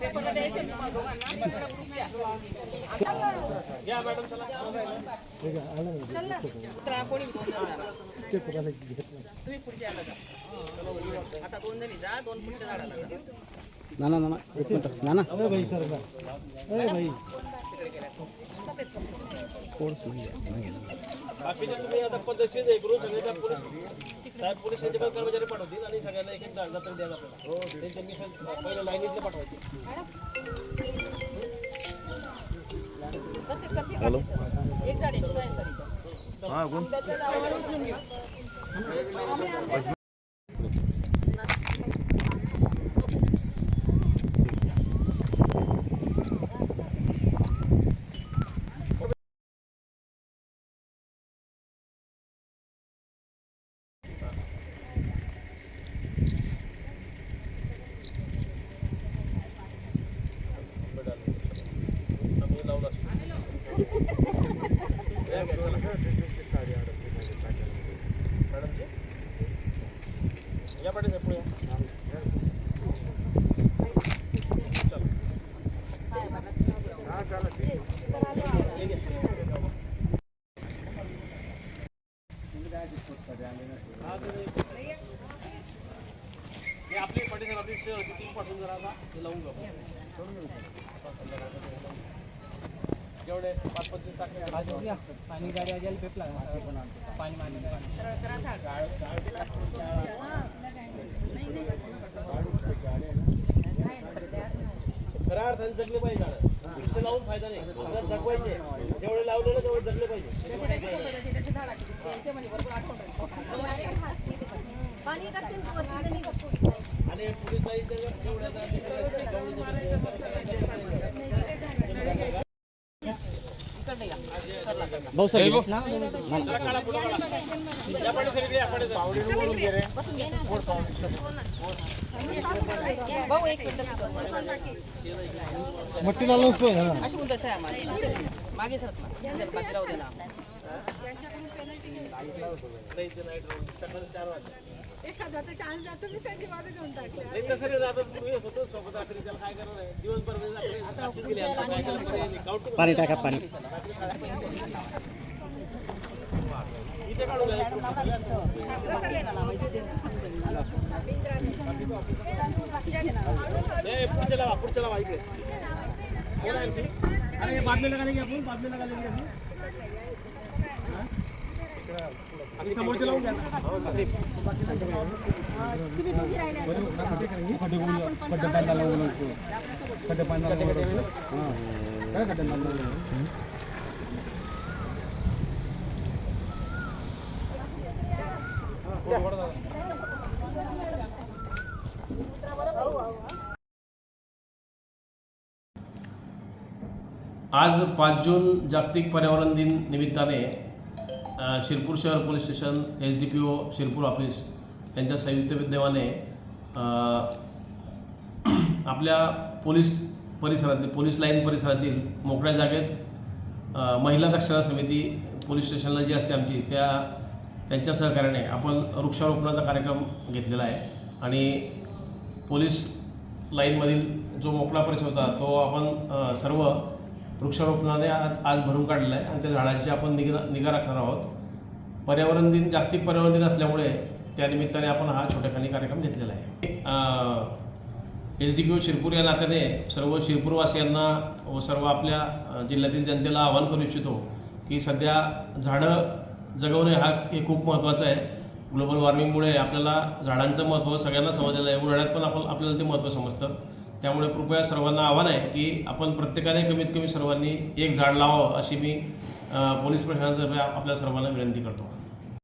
पेपरला द्यायचे ना तुम्हाला दोघांना थोडा group द्या. चल ना. उतरा, कोणी बी दोन जण जा. तुम्ही पुढच्या एक बाकीचे तुम्ही आता पद्धतशीर हे करून सगळे त्या पोलीस साहेब पोलीस स्टेशन पण कर्मचारी पाठवतील आणि सगळ्यांना एक एक जागा तरी द्यायला आपल्याला त्यांचे मिशन पहिलं लाईनीतले पाठवायचे बाकीचं. एक एक झाली. आंब्याचं झाड या घ्या, या पुढे या. हा, आपले पाटील साहेब आपली पाठवून जरा लावून जाऊ जेवढे पाच पंचवीस टाके पाणी गाडी आजायला पेपला. पाणी मारली सरळ करा झाड. खऱ्या अर्थाने जगले पाहिजे झाडं. लावून फायदा नाही. जर जगवायचे. जेवढे लावले ना तेवढे जगले पाहिजे. त्याचे त्याचे फोटो द्यायचे, त्याचे झाडाचे. त्यांचे म्हणजे भरपूर आठवण राहील. पाणी टाकतील तर वरती नाही का? आणि पोलीस लाईनच्या जेवढे आता इकडे या. सरला करा. भाऊ मिनिट मट्टी लावून अशी छाया मागे उंदर बाकी राहू दे ना. नाही तसं आता पूर्वी होतो सोबत त्याला काय करणार आहे दिवसभर वेळ लागले. अशीच गेली आता काय पर्याय नाही. पाणी टाका पाणी इथे काढू द्या. नाही, पुढच्या लावा पुढच्या लावा इकडे कोण आहे ते? अरे बादली लगा लेंगे आपण बादली लगा लेंगे आपण हा? आणि समोरचे लावून घ्या ना. आज पाच जून जागतिक पर्यावरण दिन निमित्ताने शिरपूर शहर police station H D P O Shirpur office यांच्या संयुक्त विद्यमाने आपल्या पोलीस परिसरातील पोलीस लाईन परिसरातील मोकळ्या जागेत महिला दक्षता समिती पोलीस स्टेशनला जी असते आमची त्या त्यांच्या सहकार्याने आपण वृक्षारोपणाचा कार्यक्रम घेतलेला आहे. आणि पोलीस लाईनमधील जो मोकळा परिसर होता तो आपण सर्व वृक्षारोपणाने आज आज भरून काढलेला आहे आणि त्या झाडांची आपण निगा निगा राखणार आहोत. पर्यावरण दिन जागतिक पर्यावरण दिन असल्यामुळे त्यानिमित्ताने आपण हा छोट्याखानी कार्यक्रम घेतलेला आहे. H D P O Shirpur या नात्याने सर्व शिरपूरवासियांना व सर्व आपल्या जिल्ह्यातील जनतेला आवाहन करू इच्छितो की सध्या झाडं जगवणे हा हे खूप महत्त्वाचं आहे. ग्लोबल वॉर्मिंगमुळे आपल्याला झाडांचं महत्त्व सगळ्यांना समजलेलं आहे. उन्हाळ्यात पण आपण आपल्याला ते महत्त्व समजतं. त्यामुळे कृपया सर्वांना आव्हान आहे की आपण प्रत्येकाने कमीत कमी सर्वांनी एक झाड लावावं अशी मी पोलीस प्रशासनातर्फे आपल्या सर्वांना विनंती करतो.